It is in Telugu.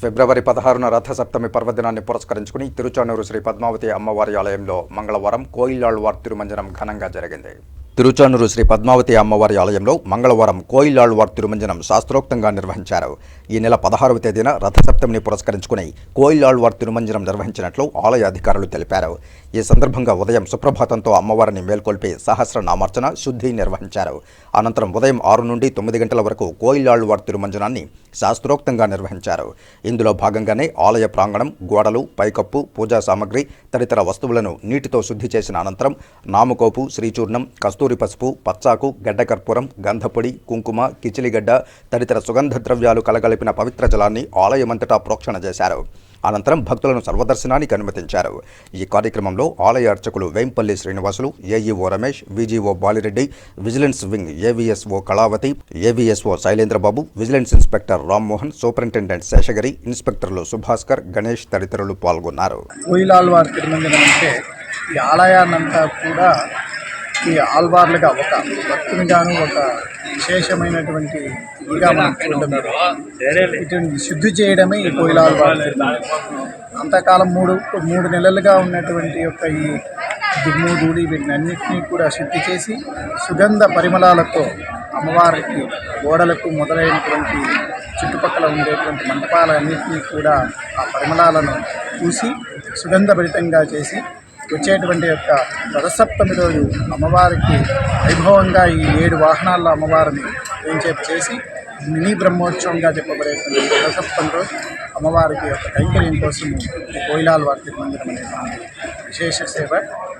ఫిబ్రవరి పదహారున రథసప్తమి పర్వదినాన్ని పురస్కరించుకుని తిరుచానూరు శ్రీ పద్మావతి అమ్మవారి ఆలయంలో మంగళవారం కోయిలాళ్వార్ తిరుమంజనం ఘనంగా జరిగింది. తిరుచానూరు శ్రీ పద్మావతి అమ్మవారి ఆలయంలో మంగళవారం కోయిలాళ్వార్ తిరుమంజనం శాస్త్రోక్తంగా నిర్వహించారు. ఈ నెల పదహారవ తేదీన రథసప్తమిని పురస్కరించుకుని కోయిలాళ్వార్ తిరుమంజనం నిర్వహించినట్లు ఆలయ అధికారులు తెలిపారు. ఈ సందర్భంగా ఉదయం సుప్రభాతంతో అమ్మవారిని మేల్కొల్పి సహస్రనామార్చన శుద్ధి నిర్వహించారు. అనంతరం ఉదయం ఆరు నుండి తొమ్మిది గంటల వరకు కోయిలాళ్వార్ తిరుమంజనాన్ని శాస్త్రోక్తంగా నిర్వహించారు. ఇందులో భాగంగానే ఆలయ ప్రాంగణం గోడలు పైకప్పు పూజా సామగ్రి తదితర వస్తువులను నీటితో శుద్ధి చేసిన అనంతరం నామకోపు శ్రీచూర్ణం కస్తూ కస్తూరి పసుపు పచ్చాకు గడ్డకర్పూరం గంధపొడి కుంకుమ కిచిలిగడ్డ తదితర సుగంధ ద్రవ్యాలు కలగలిపిన పవిత్ర జలాన్ని ఆలయమంతటా ప్రోక్షణ చేశారు. అనంతరం భక్తులను సర్వదర్శనానికి అనుమతించారు. ఈ కార్యక్రమంలో ఆలయ అర్చకులు Vempalli Srinivasulu AEO Ramesh VGO Balireddy vigilance wing AVSO Kalavathi AVSO Shailendrababu vigilance inspector Rammohan superintendent Seshagiri ఇన్స్పెక్టర్లు Subhaskar Ganesh తదితరులు పాల్గొన్నారు. ఈ ఆలయాన్నంతా కూడా ఈ ఆల్వార్లుగా ఒక భక్తునిగాను ఒక విశేషమైనటువంటి ఇదిగా మనం శుద్ధి చేయడమే ఈ కోయిల ఆల్వార్లు అంతకాలం మూడు మూడు నెలలుగా ఉన్నటువంటి యొక్క ఈ దుమ్ము ధూళి వీటిని అన్నింటినీ కూడా శుద్ధి చేసి సుగంధ పరిమళాలతో అమ్మవారికి గోడలకు మొదలైనటువంటి చుట్టుపక్కల ఉండేటువంటి మంటపాలన్నింటినీ కూడా ఆ పరిమళాలను చూసి సుగంధభరితంగా చేసి వచ్చేటువంటి యొక్క రథసప్తమి రోజు అమ్మవారికి వైభవంగా ఈ ఏడు వాహనాల్లో అమ్మవారిని ఏం చేసి మినీ బ్రహ్మోత్సవంగా చెప్పబడేటువంటి రథసప్తమి రోజు అమ్మవారికి యొక్క కైంకర్యం కోసం ఈ కోయిలాల వారి మందిరం అనేది విశేష సేవ.